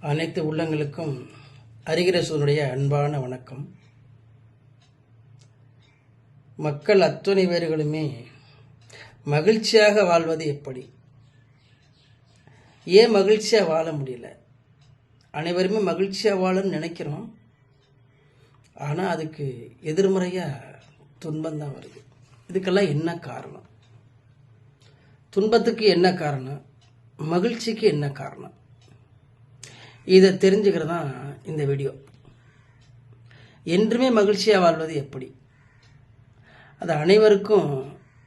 அனைத்து உள்ளங்களுக்கும் அரிகரசனுடைய அன்பான வணக்கம். மக்கள் அத்துணை பேர்களுமே மகிழ்ச்சியாக வாழ்வது எப்படி? ஏன் மகிழ்ச்சியாக வாழ முடியல? அனைவருமே மகிழ்ச்சியாக வாழணும்னு நினைக்கிறோம். ஆனால் அதுக்கு எதிர்மறையாக துன்பம் தான் வருது. இதுக்கெல்லாம் என்ன காரணம்? துன்பத்துக்கு என்ன காரணம்? மகிழ்ச்சிக்கு என்ன காரணம்? இதை தெரிஞ்சுக்கிறது தான் இந்த வீடியோ என்றுமே மகிழ்ச்சியாக வாழ்வது எப்படி? அது அனைவருக்கும்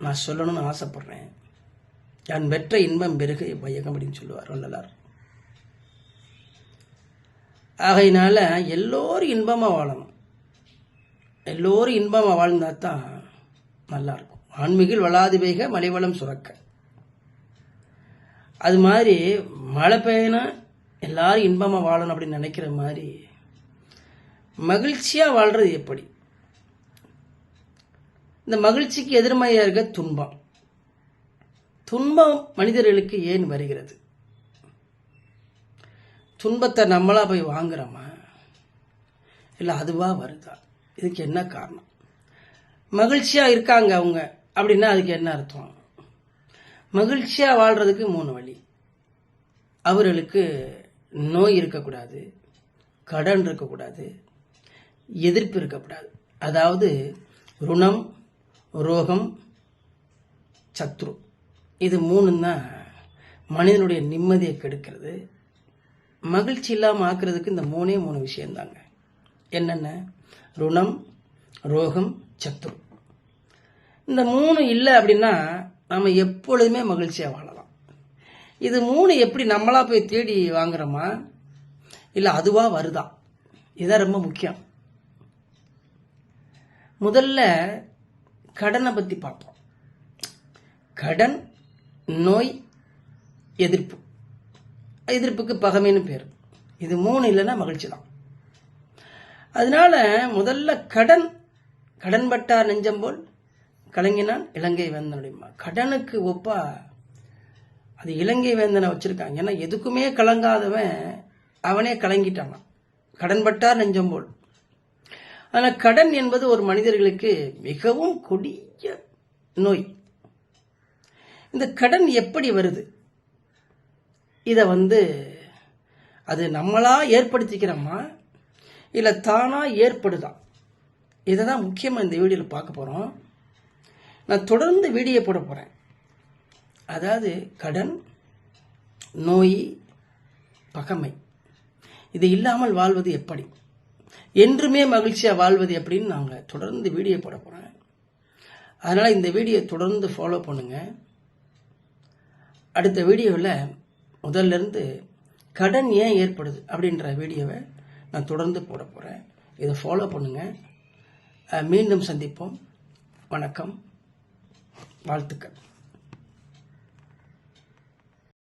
நான் சொல்லணும்னு ஆசைப்பட்றேன். நான் பெற்ற இன்பம் பெருகு வையகம் அப்படின்னு சொல்லுவார் வள்ளலார். ஆகையினால எல்லோரும் இன்பமாக வாழணும். எல்லோரும் இன்பமாக வாழ்ந்தா தான் நல்லாயிருக்கும். ஆன்மீகில் வளாதிபைக மலைவளம் சுரக்க. அது மாதிரி மழை பெய்யினா எல்லாரும் இன்பமாக வாழணும் அப்படின்னு நினைக்கிற மாதிரி மகிழ்ச்சியாக வாழ்கிறது எப்படி? இந்த மகிழ்ச்சிக்கு எதிர்மையாக இருக்க துன்பம். துன்பம் மனிதர்களுக்கு ஏன் வருகிறது? துன்பத்தை நம்மளாக போய் வாங்குறோமா? இல்லை அதுவாக வருதா? இதுக்கு என்ன காரணம்? மகிழ்ச்சியாக இருக்காங்க அவங்க அப்படின்னா அதுக்கு என்ன அர்த்தம்? மகிழ்ச்சியாக வாழ்கிறதுக்கு மூணு வழி. அவர்களுக்கு நோய் இருக்கக்கூடாது கடன் இருக்கக்கூடாது எதிர்ப்பு இருக்கக்கூடாது. அதாவது ருணம் ரோகம் சத்ரு. இது மூணு தான் மனிதனுடைய நிம்மதியை கெடுக்கிறது. மகிழ்ச்சி இல்லாமல் ஆக்குறதுக்கு இந்த மூணே மூணு விஷயந்தாங்க என்னென்ன? ருணம் ரோகம் சத்ரு. இந்த மூணு இல்லை அப்படின்னா நம்ம எப்பொழுதுமே மகிழ்ச்சியாக வாழலாம். இது மூணு எப்படி நம்மளா போய் தேடி வாங்குறோமா? இல்லை அதுவாக வருதா? இதுதான் ரொம்ப முக்கியம். முதல்ல கடனை பற்றி பார்ப்போம். கடன் நோய் எதிர்ப்பு. எதிர்ப்புக்கு பகமைன்னு பேர். இது மூணு இல்லைன்னா மகிழ்ச்சி தான். அதனால முதல்ல கடன் கடன்பட்டார் நெஞ்சம்போல் நெஞ்சம் போல் கலங்கினான் இலங்கை வேந்தனுடையமா கடனுக்கு ஒப்பா அது இலங்கை வேந்தனை வச்சிருக்காங்க. ஏன்னா எதுக்குமே கலங்காதவன் அவனே கலங்கிட்டானான் கடன்பட்டார் நெஞ்சம் போல். ஆனால் கடன் என்பது ஒரு மனிதர்களுக்கு மிகவும் கொடிய நோய். இந்த கடன் எப்படி வருது? இதை வந்து அது நம்மளா ஏற்படுத்திக்கிறோமா? இல்லை தானா ஏற்படுதா? இதை தான் முக்கியமாக இந்த வீடியோவில் பார்க்க போகிறோம் நான் தொடர்ந்து வீடியோ போட போகிறேன் அதாவது கடன் நோய் பகமை. இது இல்லாமல் வாழ்வது எப்படி? என்றுமே மகிழ்ச்சியாக வாழ்வது எப்படின்னு நாங்கள் தொடர்ந்து வீடியோ போட போகிறேன் அதனால் இந்த வீடியோ தொடர்ந்து ஃபாலோ பண்ணுங்கள் அடுத்த வீடியோவில் முதல்ல இருந்து கடன் ஏன் ஏற்படுது அப்படின்ற வீடியோவை நான் தொடர்ந்து போட போகிறேன் இதை ஃபாலோ பண்ணுங்கள் மீண்டும் சந்திப்போம். வணக்கம். வாழ்த்துக்கள்.